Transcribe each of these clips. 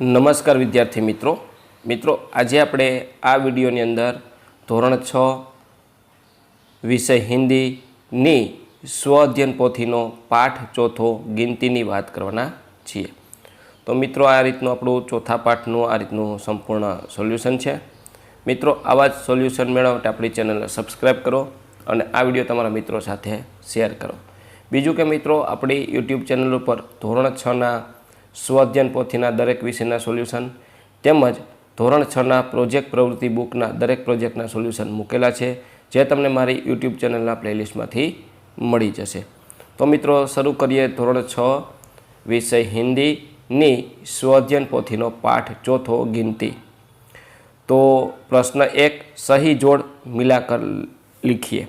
નમસ્કાર વિદ્યાર્થી મિત્રો. મિત્રો, આજે આપણે આ વિડીયોની અંદર ધોરણ છ વિષય હિન્દીની સ્વ અધ્યયન પોથીનો પાઠ ચોથો ગિનતીની વાત કરવાના છીએ. તો મિત્રો, આ રીતનું આપણું ચોથા પાઠનું આ રીતનું સંપૂર્ણ સોલ્યુશન છે. મિત્રો, આવા જ સોલ્યુશન મેળવવા માટે આપણી ચેનલને સબસ્ક્રાઈબ કરો અને આ વીડિયો તમારા મિત્રો સાથે શેર કરો. બીજું કે મિત્રો, આપણી યુટ્યુબ ચેનલ ઉપર ધોરણ છના સ્વઅધ્યયન પોથીના દરેક વિષયના સોલ્યુશન તેમજ ધોરણ છના પ્રોજેક્ટ પ્રવૃત્તિ બુકના દરેક પ્રોજેક્ટના સોલ્યુશન મૂકેલા છે, જે તમને મારી યુટ્યુબ ચેનલના પ્લેલિસ્ટમાંથી મળી જશે. તો મિત્રો, શરૂ કરીએ ધોરણ છ, વિષય હિન્દીની સ્વઅધ્યયન પોથીનો પાઠ, ચોથો ગિનતી. તો પ્રશ્ન એક, સહી જોડ મિલાકર લીખીએ.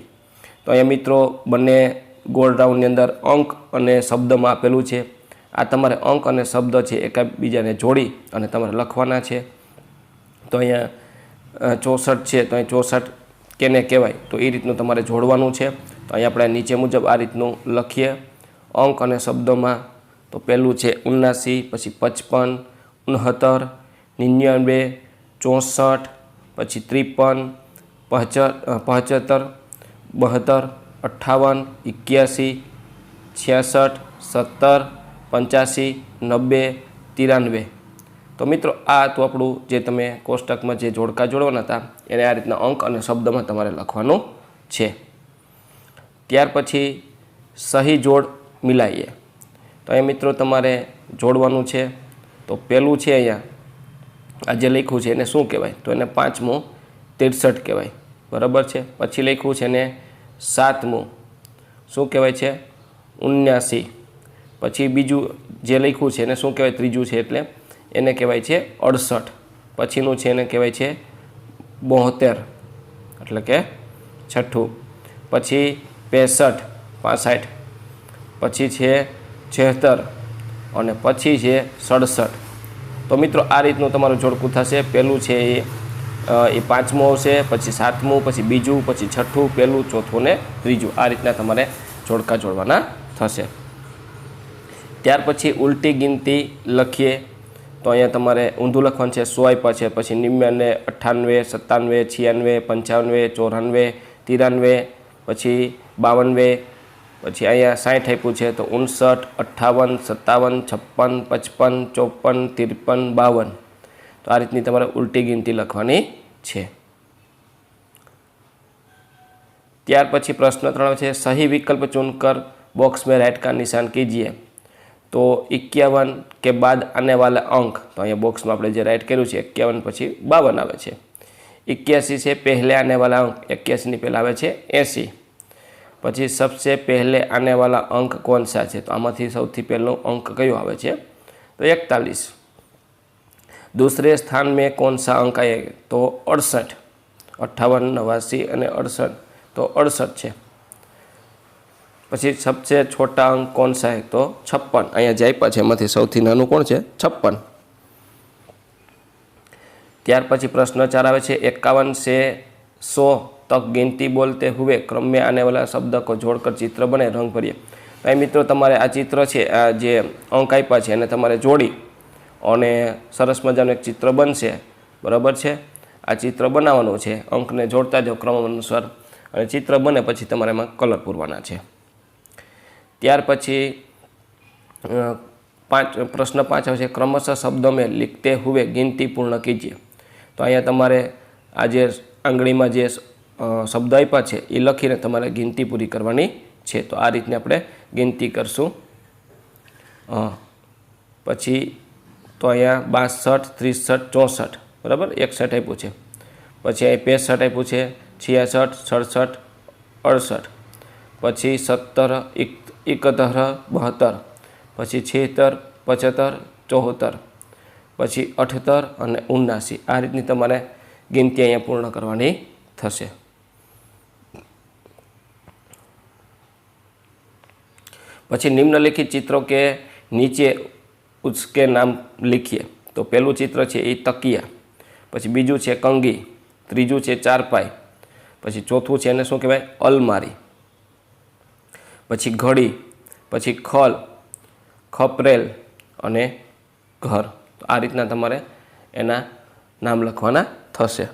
તો અહીંયા મિત્રો, બંને ગોળ રાઉન્ડની અંદર અંક અને શબ્દમાં આપેલું છે. આ તમારે અંક અને શબ્દ છે એકબીજાને જોડી અને તમારે લખવાના છે. તો અહીંયા ચોસઠ છે, તો અહીં ચોસઠ કેને કહેવાય? તો એ રીતનું તમારે જોડવાનું છે. તો અહીં આપણે નીચે મુજબ આ રીતનું લખીએ. અંક અને શબ્દોમાં તો પહેલું છે ઉનાસી પછી પચપન, ઉનહત્તર, નિન્યાનવે, ચોસઠ, પછી ત્રેપન પંચ પંચોતેર, બહત્તર, અઠ્ઠાવન, એક્યાસી, છ્યાસઠ, સત્તર પંચ્યાસી, નબ્બે તિરાનવે તો મિત્રો, આ હતું આપણું જે તમે કોષ્ટકમાં જે જોડકા જોડવાના હતા, એને આ રીતના અંક અને શબ્દમાં તમારે લખવાનું છે. ત્યાર પછી સહી જોડ મિલાઈએ. તો એ મિત્રો તમારે જોડવાનું છે. તો પહેલું છે અહીંયા, આ જે લખ્યું છે એને શું કહેવાય? તો એને પાંચમું ત્રેસઠ કહેવાય. બરાબર છે? પછી લખ્યું છે એને સાતમું. શું કહેવાય છે? ઉન્યાસી. પછી બીજું જે લખ્યું છે એને શું કહેવાય? ત્રીજું છે એટલે એને કહેવાય છે અડસઠ. પછીનું છે એને કહેવાય છે બોતેર. એટલે કે છઠ્ઠું. પછી પેંસઠ, પાસઠ. પછી છે છેતર અને પછી છે સડસઠ. તો મિત્રો, આ રીતનું તમારું જોડકું થશે. પહેલું છે એ એ પાંચમું આવશે, પછી સાતમું, પછી બીજું, પછી છઠ્ઠું, પહેલું, ચોથું ને ત્રીજું. આ રીતના તમારે જોડકા જોડવાના થશે. ત્યાર પછી ઉલટી ગિનતી લખીએ. તો અહીંયા તમારે ઊંધું લખવાનું છે સોયપ છે, પછી નિમ્યાને અઠ્ઠાનવે, સત્તાનવે, છિયાનવે, પંચાવનવે, ચોરાનવે, તિરાનવે, પછી બાવનવે, પછી અહીંયા સાઠ આપ્યું છે, તો ઉનસઠ અઠ્ઠાવન, સત્તાવન, છપ્પન, પચપન, ચોપન, ત્રેપન, બાવન. તો આ રીતની તમારે ઉલટી ગિનતી લખવાની છે. ત્યાર પછી પ્રશ્ન ત્રણ છે, સહી વિકલ્પ ચૂનકર બોક્સ મેં રાઇટ કા નિશાન કીજીએ. તો એકાવન કે બાદ આને વાલા અંક. તો અહીંયા બોક્સમાં આપણે જે રાઇટ કર્યું છે, એકાવન પછી બાવન આવે છે. એક્યાસી છે, પહેલે આને વાલા અંક. એક્યાસીની પહેલાં આવે છે એંસી. પછી સબસે પહેલે આને વાલા અંક કોણ સા છે? તો આમાંથી સૌથી પહેલો અંક કયો આવે છે? તો એકતાલીસ. દૂસરે સ્થાન મેં कौन सा अंक आएगा तो अड़सठ अट्ठावन नवासी और अड़सठ तो अड़सठ है પછી સબસે છોટા અંક કોણ સા તો છપ્પન. અહીંયા જાયપા છે એમાંથી સૌથી નાનું કોણ છે? છપ્પન. ત્યાર પછી પ્રશ્ન ચાર આવે છે, એકાવન સે સો. તક ગિનતી બોલતે હુવે ક્રમ્ય આને વાલા શબ્દ કો જોડકર ચિત્ર બને, રંગ ભરીએ. અહીં મિત્રો, તમારે આ ચિત્ર છે, આ જે અંક આપ્યા છે, એને તમારે જોડી. અને સરસ મજાનું એક ચિત્ર બનશે. બરાબર છે? આ ચિત્ર બનાવવાનું છે. અંકને જોડતા જાઓ ક્રમ અનુસાર અને ચિત્ર બને પછી તમારે એમાં કલર પૂરવાના છે. ત્યાર પછી પાંચ, પ્રશ્ન પાંચ આવશે ક્રમશઃ શબ્દો મેં લિખતે હુએ ગિનતી પૂર્ણ કીજીએ તો અહીંયા તમારે આ જે આંગળીમાં જે શબ્દ આપ્યા છે, એ લખીને તમારે ગિનતી પૂરી કરવાની છે. તો આ રીતને આપણે ગિનતી કરશું. પછી તો અહીંયા બાસઠ, ત્રીસઠ, ચોસઠ, બરાબર? એકસઠ આપ્યું છે. પછી અહીં પેસઠ આપ્યું છે, છિયાસઠ, સડસઠ, અડસઠ. પછી સત્તર એક એકતર, બહત્તર, પછી છેતર પચહત્તર ચોહત્તર, પછી અઠતર અને ઉનાસી. આ રીતની તમારે ગિનતી અહીંયા પૂર્ણ કરવાની થશે. પછી નિમ્નલિખિત ચિત્રો કે નીચે ઉચકે નામ લીખીએ. તો પહેલું ચિત્ર છે એ તકિયા. પછી બીજું છે કંગી. ત્રીજું છે ચારપાઈ. પછી ચોથું છે એને શું કહેવાય? અલમારી. પછી ઘડી, પછી ખલ, ખપરેલ અને ઘર. તો આ રીતના તમારે એના નામ લખવાના થશે.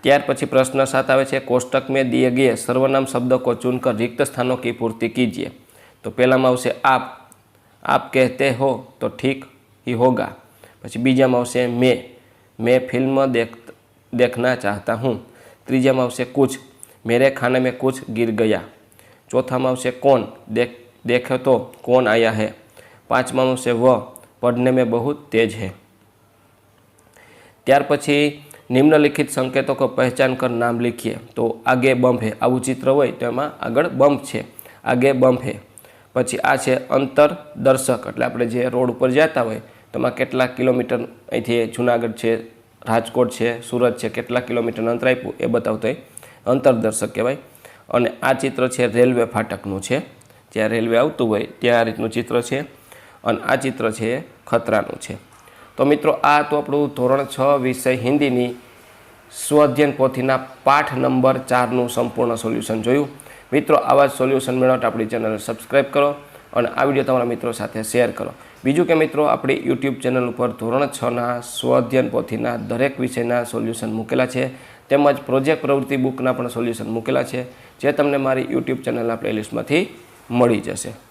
ત્યાર પછી પ્રશ્ન સાત આવે છે, કોષ્ટક મેં દિયે ગયે સર્વનામ શબ્દ કો ચૂનકર રિક્ત સ્થાનો કી પૂર્તિ કીજીએ. તો પહેલામાં આવશે આપ. આપ કહેતે હો તો ઠીક હી હોગા. પછી બીજામાં આવશે મેં. મેં ફિલ્મ દેખ, દેખના ચાહતા હું. ત્રીજામાં આવશે કુછ. મેરે ખાને મેં કુછ ગીર ગયા. ચોથામાં આવશે કોણ? દેખ દેખે તો કોણ આયા હે? પાંચમાં આવશે વ. પઢને મેં બહુ તેજ હે. ત્યાર પછી નિમ્નલિખિત સંકેતો કો પહેચાન કર નામ લખીએ. તો આગે બમ્પ હે. આવું ચિત્ર હોય તો એમાં આગળ બમ્પ છે. આગે બમ્પ હે. પછી આ છે અંતર દર્શક. એટલે આપણે જે રોડ ઉપર જતા હોય તો એમાં કેટલા કિલોમીટર અહીંથી જુનાગઢ છે, રાજકોટ છે, સુરત છે, કેટલા કિલોમીટરનું અંતર આપ્યું એ બતાવતો એ અંતર દર્શક કહેવાય. અને આ ચિત્ર છે રેલવે ફાટકનું છે. જ્યાં રેલવે આવતું હોય ત્યાં આ રીતનું ચિત્ર છે અને આ ચિત્ર છે ખતરાનું છે. તો મિત્રો, આ તો આપણું ધોરણ છ વિષય હિન્દીની સ્વઅધ્યયન પોથીના પાઠ નંબર ચારનું સંપૂર્ણ સોલ્યુશન જોયું. મિત્રો, આવા સોલ્યુશન મેળવવા આપણી ચેનલને સબસ્ક્રાઈબ કરો અને આ વીડિયો તમારા મિત્રો સાથે શેર કરો. બીજું કે મિત્રો, આપણી યુટ્યુબ ચેનલ ઉપર ધોરણ છના સ્વઅધ્યયન પોથીના દરેક વિષયના સોલ્યુશન મૂકેલા છે. તેમજ પ્રોજેક્ટ પ્રવૃત્તિ બુકના પણ સોલ્યુશન મૂકેલા છે, જે તમને મારી યુટ્યુબ ચેનલના પ્લેલિસ્ટમાંથી મળી જશે.